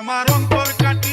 আমার অন্তর কাটি